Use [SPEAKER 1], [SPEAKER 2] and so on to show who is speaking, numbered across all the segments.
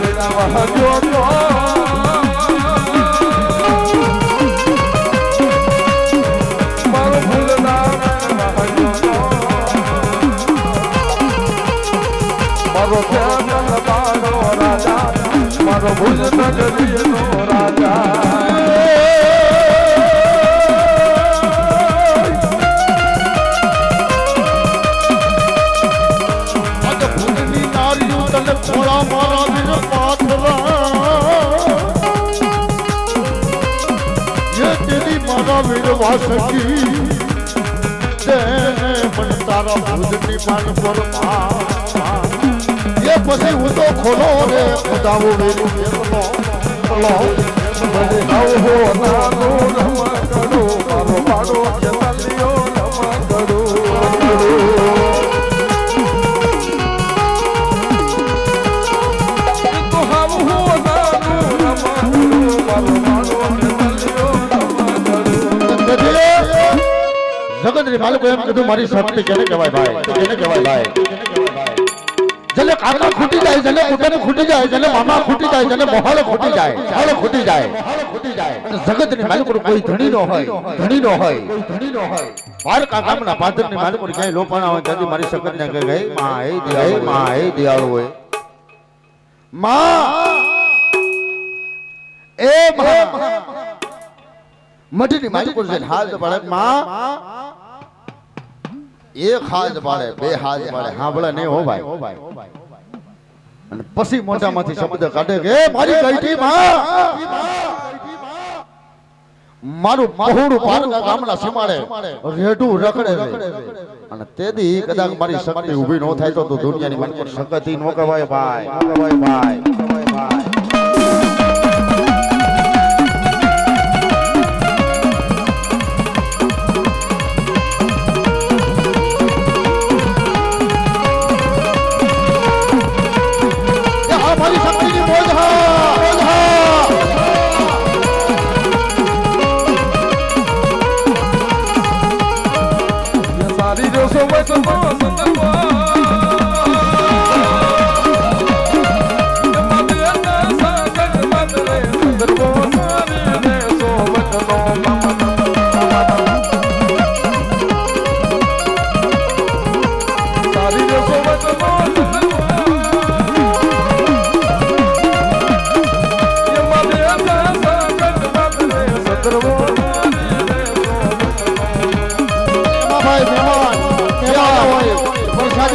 [SPEAKER 1] વેલા વહ્યો તો મારો ભૂલ ન જરીનો કરવા સકી તેને પણ તારા ભૂજની પાન પર એ પછી હું તો ખોલો રે ખુદાવો વેલું કેટલો ખોલો.
[SPEAKER 2] બનાવો નાનો રમકડો મારો પાડો.
[SPEAKER 1] ની માલિકો એમ કીધું મારી શક્તિ કેને કહેવાય ભાઈ? કેને કહેવાય ભાઈ? જલે કાકા ખૂટી જાય જલે પોતાને ખૂટી જાય જલે મામા ખૂટી જાય જલે મોહાલે ખૂટી જાય હાલે ખૂટી જાય. જગતની માલિકો કોઈ ધણી નો હોય ધણી નો હોય. ધણી નો હોય પારકા ગામના પાદરની માલિકો ક્યાંય લોપાણા હોય ત્યાંથી મારી શક્તિ ને ગઈ? માં એ દિયાળો માં એ દિયાળો હોય. માં! એ માં! મઢની માલિકો હાલ પાડે માં! એક હાથ પાડે બે હાથ પાડે સાંભળે નહીં હો ભાઈ. અને પછી મોઢામાંથી શબ્દ કાઢે કે મારી ગઈઠી માં? મારું પહોળું પારકા ગામના સીમાડે રેઢું રખડે અને તેથી કદાચ મારી શક્તિ ઊભી ન થાય તો દુનિયાની મારી શક્તિ ન કહેવાય ભાઈ. ન કહેવાય ભાઈ.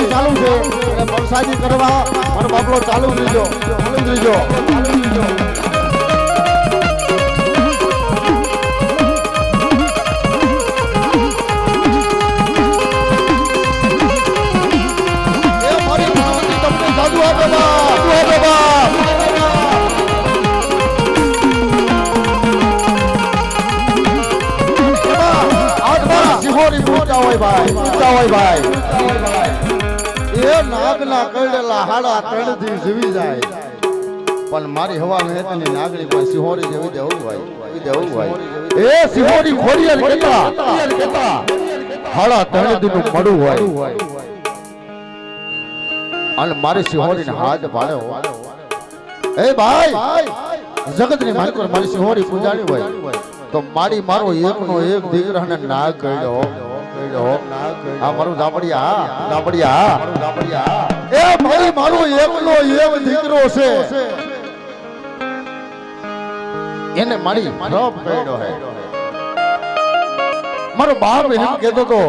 [SPEAKER 1] વરસાદી ચાલુ છે. અને વરસાદી કરવા મારો બાપલો ચાલુ રહીજો ચાલુ રહીજો હાડા જીવી જાય પણ મારી હવા મહેતની નાગણી કોઈ સિંહોરી જેવી દેવું ભાઈ દેવું ભાઈ એ સિંહોરી ખોડિયલ કેતા. કેતા હાડા ત્રણથી નું મળું હોય. અને મારી સિંહોરી હાથ ભાડે હોય. એ ભાઈ જગતની માલિકો મારી સિંહોરી પૂજાણી હોય, તો મારી મારો એકનો એક દીકરાને ના કર્યો કર્યો આ મારું દાબડિયા દાબડિયા દાબડિયા એ મારી મારો એકલો એક દીકરો છે. એને મારી રબ કર્યો હે. મારો બાપ એમ કહેતો તો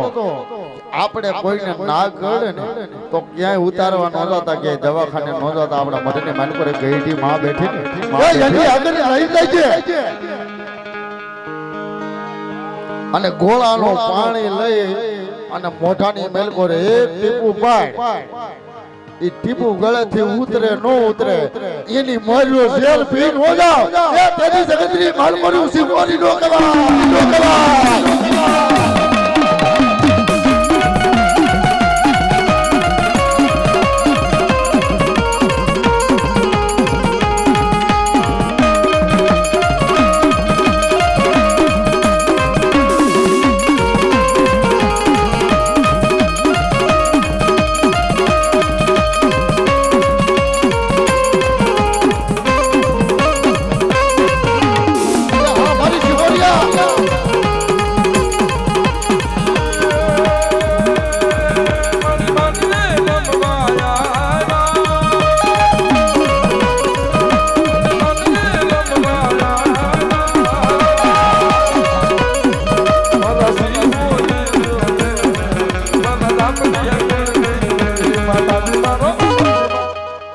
[SPEAKER 1] આપણે કોઈને ના ગળે ને તો ક્યાંય ઉતારવા ન જતા ક્યાંય દવાખાને ન જતા આપણા મઢની પર ગઈઢી માં બેઠી ને. આગળ રહી જાય છે અને ગોળાનું પાણી લઈ અને મોઢાની મેલકોરે એક ટીપું પાય ઈ ટીપુ ગળેથી ઉતરે, નો ઉતરે. એની મર્યો જેલ પી નો જાવ એ તેની જગતની માલકોરી ઉસી મોરી નો કરા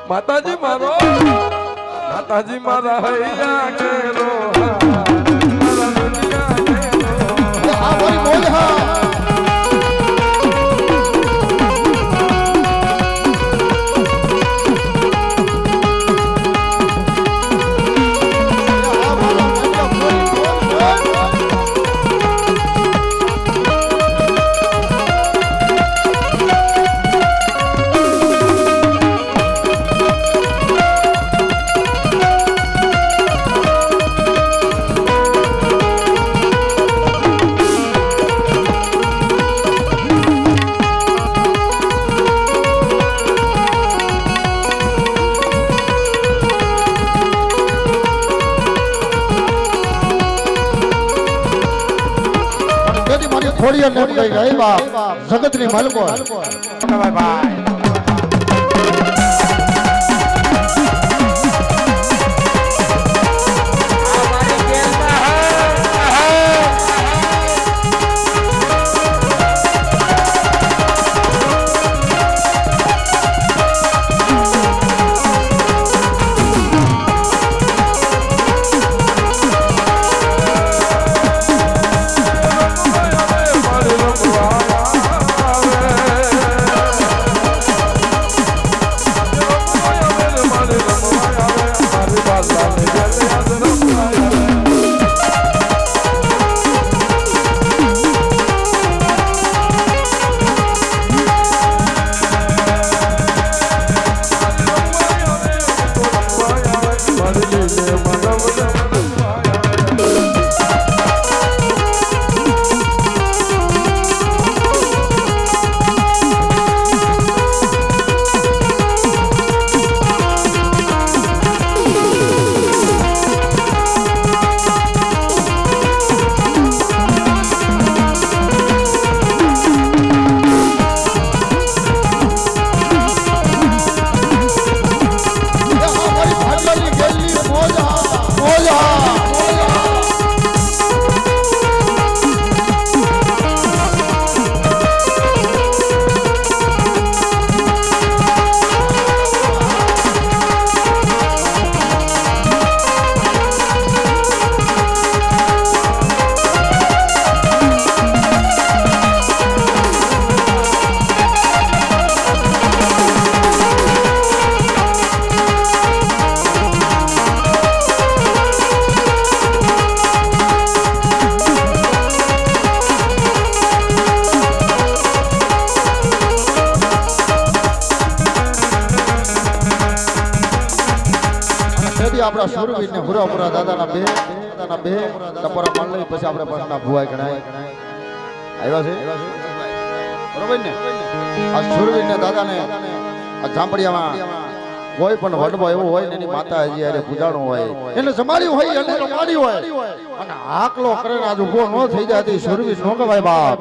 [SPEAKER 1] માતાજી મારો.
[SPEAKER 3] માતાજી મારા હૈયા કેરો
[SPEAKER 2] હા. બોલ હા. ખોડીએ નેમ કઈ ગઈ બાપ જગતની માલકો ભાઈ તેથી સુરવીર ને હુરાપુરા દાદાના બે દાદાના બે ટપરા માન પછી આપણે પાછના ભુવાઈ ગણાય. આવ્યા છે? બરોબર ને? આ સુરવીર ને દાદાને આ ઝાંપડિયામાં કોઈ પણ વડવો એવો હોય એની માતા હજી અરે પૂજાણો હોય. એને જમાડ્યું હોય, એને રમાડ્યું હોય. અને આકલો કરે આજ ઊભો ન થઈ જાય સુરવીર નો કહેવાય બાપ.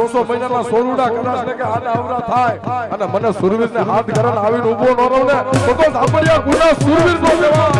[SPEAKER 3] સોસો મહિનાના સોરુડા કદાચ ને કે આડા અવરા થાય. અને મને સુરવીર ને હાથ ઘરણ આવીને ઊભો ન ને, તો સાંભળ્યા ગુના સુરવીર નો કહેવા